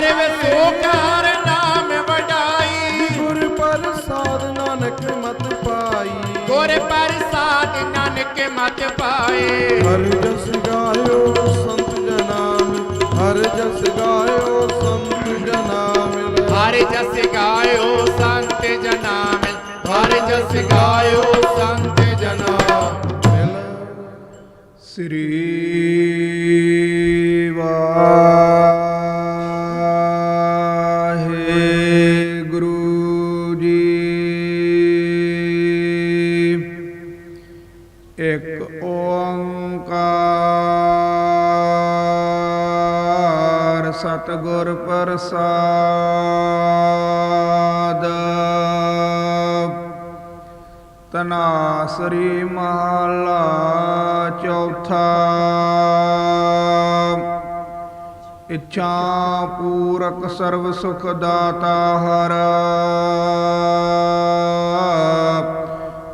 ਵਡਾਈ ਸਰਬ ਸੁਖ ਹਰ ਨਾਮ ਵਡਾਈ। ਗੁਰ ਪ੍ਰਸਾਦ ਨਾਨਕ ਮਤ ਪਾਈ। ਗੁਰ ਪ੍ਰਸਾਦ ਨਾਨਕ ਮਤ ਪਾਏ। ਹਰ ਜਸ ਗਾਇਓ ਸੰਤ ਜਨਾ ਮਿਲ ਹਰ ਜਸ ਗਾਇਓ ਸੰਤ ਜਨਾ ਮਿਲ ਹਰ ਜਸ ਗਾਇਓ ਸੰਤ ਜਨਾ ਮਿਲ ਹਰ ਜਸ ਗਾਇਓ ਸੰਤ ਜਨਾ ਮਿਲ। ਸ੍ਰੀ ਇਕ ਓੰਕਾਰ ਸਤਿਗੁਰ ਪ੍ਰਸਾਦ। ਤਨਾਸਰੀ ਮਹਲਾ ਚੌਥਾ। ਇੱਛਾ ਪੂਰਕ ਸਰਬ ਸੁਖ ਦਾਤਾ ਹਰ।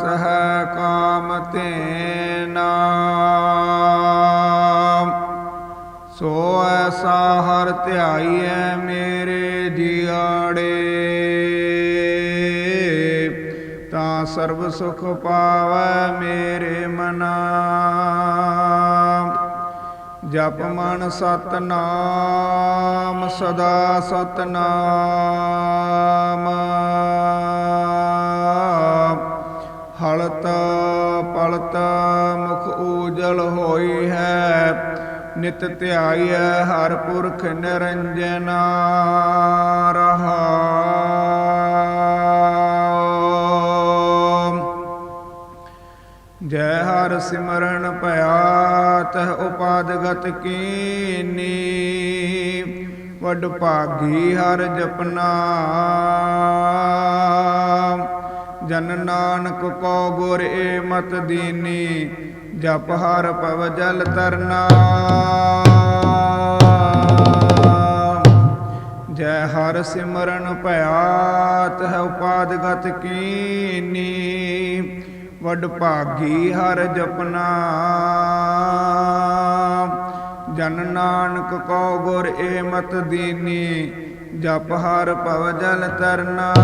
ਕੈ ਕਾਮ ਤੇ ਨਾਮ। ਸੋ ਐਸਾ ਹਰ ਧਿਆਈਐ ਮੇਰੇ ਜੀਆੜੇ ਤਾਂ ਸਰਬ ਸੁਖ ਪਾਵੈ ਮੇਰੇ ਮਨਾ। ਜਪ ਮਨ ਸਤਨਾਮ, ਸਦਾ ਸਤਨਾਮ। ਹੋਈ ਹੈ। ਨਿਤ ਧਿਆਈਐ ਹਰ ਪੁਰਖ ਨਿਰੰਜਨ ਰਹਾ ਜੈ ਹਰ ਸਿਮਰਨ ਭਇਆ ਤਹ ਉਪਾਦਗਤ ਕੀਨੀ। ਵੱਡ ਭਾਗੀ ਹਰ ਜਪਨਾ। ਜਨ ਨਾਨਕ ਕੋ ਗੁਰ ਏ ਮਤ ਦੀਨੀ। ਜਪ ਹਰ ਪਵ ਜਲ ਤਰਨਾ। ਜੈ ਹਰ ਸਿਮਰਨ ਭਇਆ, ਤਹ ਉਪਾਦਗਤ ਕੀਨੀ। ਵਡ ਭਾਗੀ ਹਰ ਜਪਨਾ। ਜਨ ਨਾਨਕ ਕੋ ਗੁਰ ਏ ਮਤ ਦੀਨੀ, ਜਪ ਹਰ ਭਵ ਜਲ ਤਰਨਾ।